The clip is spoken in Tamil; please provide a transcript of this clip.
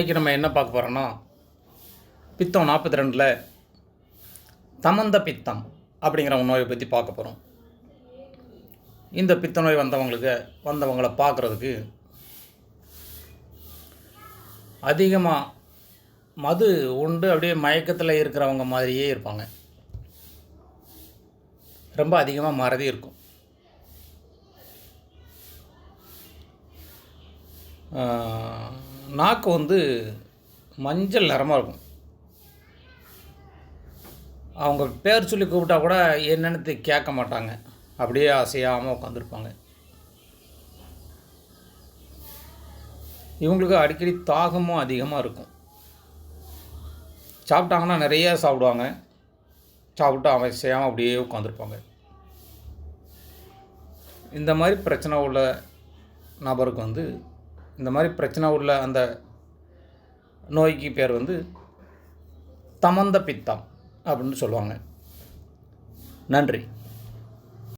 இன்றைக்கி நம்ம என்ன பார்க்க போகிறோன்னா பித்தம் நாற்பத்தி ரெண்டில் தமந்த பித்தம் அப்படிங்கிற நோயை பற்றி பார்க்க போகிறோம் இந்த பித்த நோய் வந்தவங்களுக்கு வந்தவங்களை பார்க்குறதுக்கு அதிகமாக மது உண்டு அப்படியே மயக்கத்தில் இருக்கிறவங்க மாதிரியே இருப்பாங்க. ரொம்ப அதிகமாக மறதி இருக்கும். நாக்கு வந்து மஞ்சள் நிறமாக இருக்கும். அவங்க பேர் சொல்லி கூப்பிட்டா கூட என்னென்னு கேட்க மாட்டாங்க. அப்படியே அசையாமல் உட்காந்துருப்பாங்க. இவங்களுக்கு அடிக்கடி தாகமும் அதிகமாக இருக்கும். சாப்பிட்டாங்கன்னா நிறைய சாப்பிடுவாங்க. சாப்பிட்டு அவன் செய்யாமல் அப்படியே உட்காந்துருப்பாங்க. இந்த மாதிரி பிரச்சனை உள்ள நபருக்கு வந்து இந்த மாதிரி பிரச்சனை உள்ள அந்த நோய்க்கு பேர் வந்து தமந்த பித்தம் அப்படின்னு சொல்லுவாங்க. நன்றி.